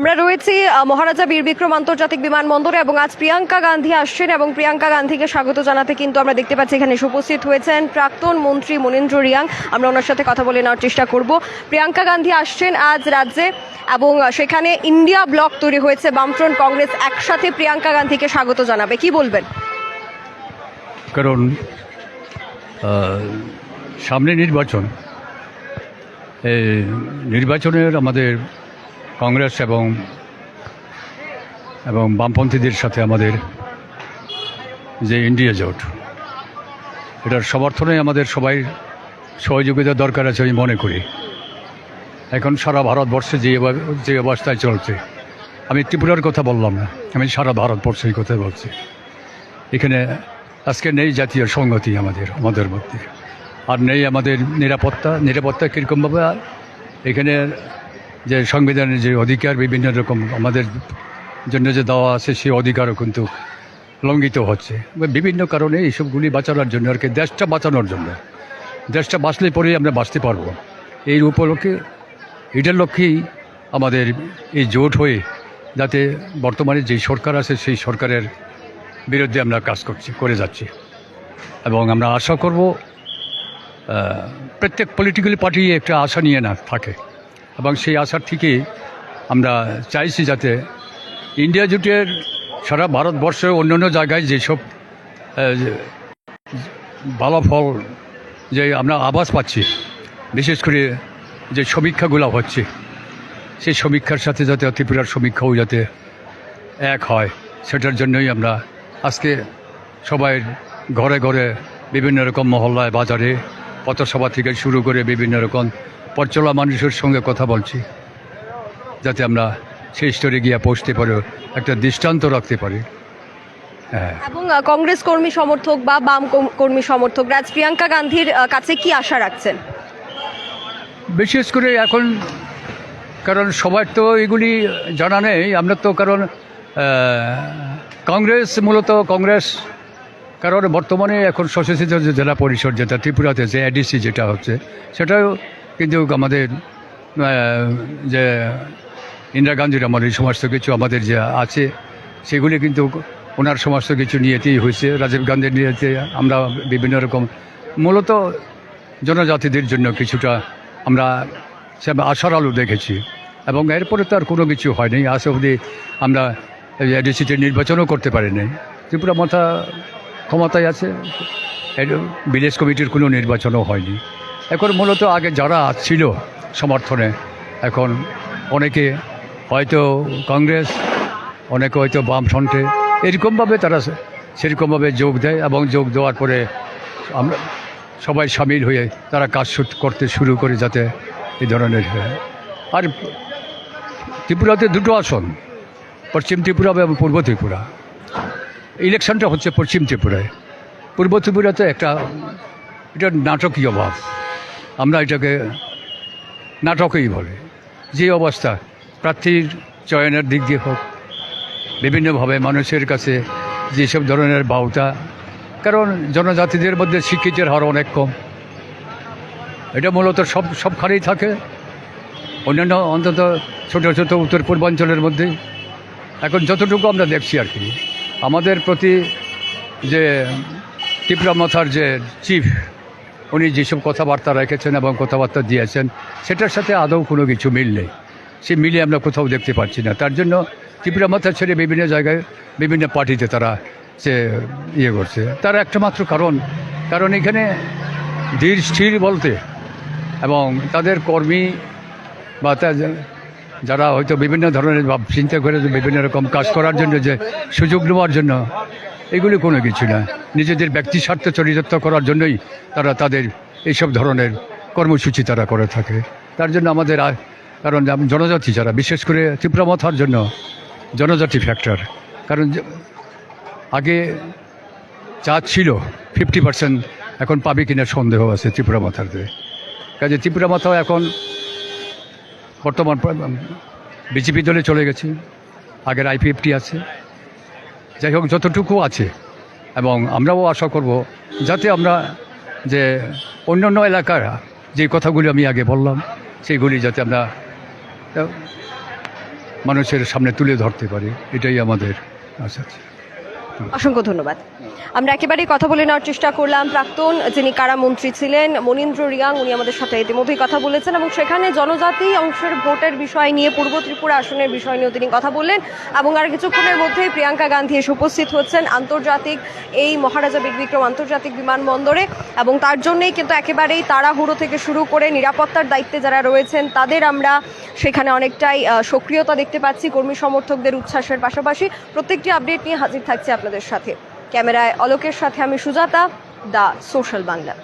আমরা রয়েছি মহারাজা বীর বিক্রম আন্তর্জাতিক বিমানবন্দরে এবং আজ প্রিয়াঙ্কা গান্ধী আসছেন এবং প্রিয়াঙ্কা গান্ধীকে স্বাগত জানাতে কিন্তু আমরা দেখতে পাচ্ছি এখানে উপস্থিত হয়েছেন প্রাক্তন মন্ত্রী মনীন্দ্র রিয়াং। আমরা ওনার সাথে কথা বলে নেওয়ার চেষ্টা করব। প্রিয়াঙ্কা গান্ধী আসছেন আজ রাজ্যে এবং সেখানে ইন্ডিয়া ব্লক তৈরি হয়েছে, বামফ্রন্ট কংগ্রেস একসাথে প্রিয়াঙ্কা গান্ধীকে স্বাগত জানাবে। কি বলবেন? কারণ সামনে নির্বাচন। নির্বাচনের আমাদের কংগ্রেস এবং এবং বামপন্থীদের সাথে আমাদের যে ইন্ডিয়া জোট। এটার সমর্থনে আমাদের সবাই সহযোগিতা দরকার আছে আমি মনে করি। এখন সারা ভারতবর্ষে যে যে অবস্থায় চলছে, আমি ত্রিপুরার কথা বললাম না, আমি সারা ভারতবর্ষের কথা বলছি। এখানে আজকে নেই জাতীয় সংগতি আমাদের আমাদের মধ্যে। আর নেই আমাদের নিরাপত্তা নিরাপত্তা কীরকমভাবে, এখানে যে সংবিধানের যে অধিকার বিভিন্ন রকম আমাদের জন্য যে দেওয়া আছে, সেই অধিকারও কিন্তু লঙ্ঘিত হচ্ছে। বিভিন্ন কারণে এইসবগুলি বাঁচানোর জন্য আর কি, দেশটা বাঁচানোর জন্য। দেশটা বাঁচলে পরেই আমরা বাঁচতে পারব। এই উপলক্ষে এটার লক্ষ্যেই আমাদের এই জোট হয়ে যাতে বর্তমানে যে সরকার আছে, সেই সরকারের বিরুদ্ধে আমরা কাজ করছি, করে যাচ্ছি। এবং আমরা আশা করব প্রত্যেক পলিটিক্যাল পার্টি একটা আশা নিয়ে না থাকে। এবং সেই আশার থেকে আমরা চাইছি যাতে ইন্ডিয়া জুটের সারা ভারতবর্ষের অন্যান্য জায়গায় যেসব ভালো ফল যে আমরা আবাস পাচ্ছি, বিশেষ করে যে সমীক্ষাগুলো হচ্ছে, সেই সমীক্ষার সাথে যাতে ত্রিপুরার সমীক্ষাও যাতে এক হয়, সেটার জন্যই আমরা আজকে সবাই ঘরে ঘরে বিভিন্ন রকম মহল্লায়, বাজারে, পথসভা থেকে শুরু করে বিভিন্ন রকম পরচলা মানুষের সঙ্গে কথা বলছি যাতে আমরা সেই স্তরে গিয়ে পৌঁছতে পারি একটা দৃষ্টান্ত রাখতে পারি। হ্যাঁ। এবং কংগ্রেস কর্মী সমর্থক বা বাম কর্মী সমর্থকরা আজ প্রিয়াঙ্কা গান্ধীর কাছে কি আশা রাখছেন? বিশেষ করে এখন কারণ সবার তো এগুলি জানা নেই আমরা তো কারণ কংগ্রেস মূলত কংগ্রেস কারণ বর্তমানে এখন স্বশাসিত যে জেলা পরিষদ যেটা ত্রিপুরাতে যে এডিসি যেটা হচ্ছে সেটাও কিন্তু আমাদের যে ইন্দিরা গান্ধীর আমাদের সমস্ত কিছু আমাদের যে আছে, সেগুলি কিন্তু ওনার সমস্ত কিছু নিয়েতেই হয়েছে। রাজীব গান্ধীর নিয়েতে আমরা বিভিন্ন রকম, মূলত জনজাতিদের জন্য কিছুটা আমরা সে আশার আলো দেখেছি। এবং এরপরে তো আর কোনো কিছু হয়নি। আজ অবধি আমরা এডিসিতে নির্বাচনও করতে পারিনি। ত্রিপুরা মাথা ক্ষমতায় আছে। ভিলেজ কমিটির কোনো নির্বাচনও হয়নি। এখন মূলত আগে যারা ছিল সমর্থনে, এখন অনেকে হয়তো কংগ্রেস, অনেকে হয়তো বাম বামফ্রন্টে এরকমভাবে তারা সেরকমভাবে যোগ দেয় এবং যোগ দেওয়ার পরে আমরা সবাই সামিল হয়ে তারা কাজ করতে শুরু করে যাতে এই ধরনের। আর ত্রিপুরাতে দুটো আসন, পশ্চিম ত্রিপুরা এবং পূর্ব ত্রিপুরা। ইলেকশনটা হচ্ছে পশ্চিম ত্রিপুরায়। পূর্ব ত্রিপুরাতে একটা, এটা নাটকীয় ভাব। আমরা এটাকে নাটকেই বলে। যে অবস্থা, প্রার্থীর চয়নের দিক দিয়ে হোক, বিভিন্নভাবে মানুষের কাছে যেসব ধরনের বাউতা, কারণ জনজাতিদের মধ্যে শিক্ষিতের হার অনেক কম। এটা মূলত সব, সবখানেই থাকে। অন্যান্য অন্তত ছোটো ছোটো উত্তর পূর্বাঞ্চলের মধ্যে এখন যতটুকু আমরা দেখছি আর কি, আমাদের প্রতি যে টিপরা মাথার যে চিফ উনি যেসব কথাবার্তা রেখেছেন এবং কথাবার্তা দিয়েছেন, সেটার সাথে আদৌ কোনো কিছু মিল নেই। সে মিলে আমরা কোথাও দেখতে পাচ্ছি না। তার জন্য ত্রিপুরা মাথা ছেড়ে বিভিন্ন জায়গায়, বিভিন্ন পার্টিতে তারা সে ইয়ে করছে। তার একটা মাত্র কারণ কারণ এখানে ধীর, স্থির বলতে এবং তাদের কর্মী বা যারা হয়তো বিভিন্ন ধরনের চিন্তা করে বিভিন্ন রকম কাজ করার জন্য যে সুযোগ নেওয়ার জন্য এগুলি কোনো কিছু না। নিজেদের ব্যক্তি স্বার্থ চরিতার্থ করার জন্যই তারা তাদের এইসব ধরনের কর্মসূচি তারা করে থাকে। তার জন্য আমাদের কারণ জনজাতি যারা, বিশেষ করে ত্রিপুরা মাথার জন্য জনজাতি ফ্যাক্টর কারণ আগে চা ছিল ফিফটি পার্সেন্ট এখন পাবে কিনা সন্দেহ আছে ত্রিপুরা মাথাতে কাজে ত্রিপুরা মাথাও এখন বর্তমান বিজেপি দলে চলে গেছে। আগের আইপিএফটি আছে। যাই হোক, যতটুকু আছে। এবং আমরাও আশা করব যাতে আমরা যে অন্যান্য এলাকার যে কথাগুলি আমি আগে বললাম সেইগুলি যাতে আমরা মানুষের সামনে তুলে ধরতে পারি। এটাই আমাদের আশা। আছে অসংখ্য ধন্যবাদ। আমরা একেবারেই কথা বলে নেওয়ার চেষ্টা করলাম প্রাক্তন যিনি কারামন্ত্রী ছিলেন, মনীন্দ্র রিয়াং, উনি আমাদের সাথে ইতিমধ্যেই কথা বলেছেন এবং সেখানে জনজাতি অংশের ভোটের বিষয় নিয়ে পূর্ব ত্রিপুরা আসনের বিষয় নিয়েও তিনি কথা বললেন এবং আর কিছুক্ষণের মধ্যেই প্রিয়াঙ্কা গান্ধী এসে উপস্থিত হচ্ছেন আন্তর্জাতিক এই মহারাজা বিক্রম আন্তর্জাতিক বিমানবন্দরে এবং তার জন্যই কিন্তু একেবারেই তাড়াহুড়ো থেকে শুরু করে নিরাপত্তার দায়িত্বে যারা রয়েছেন তাদের আমরা সেখানে অনেকটাই সক্রিয়তা দেখতে পাচ্ছি। কর্মী সমর্থকদের উচ্ছ্বাসের পাশাপাশি প্রত্যেকটি আপডেট নিয়ে হাজির থাকছে আপনাদের সাথে। ক্যামেরায় অলোকের সাথে আমি সুজাতা দা সোশ্যাল বাংলা।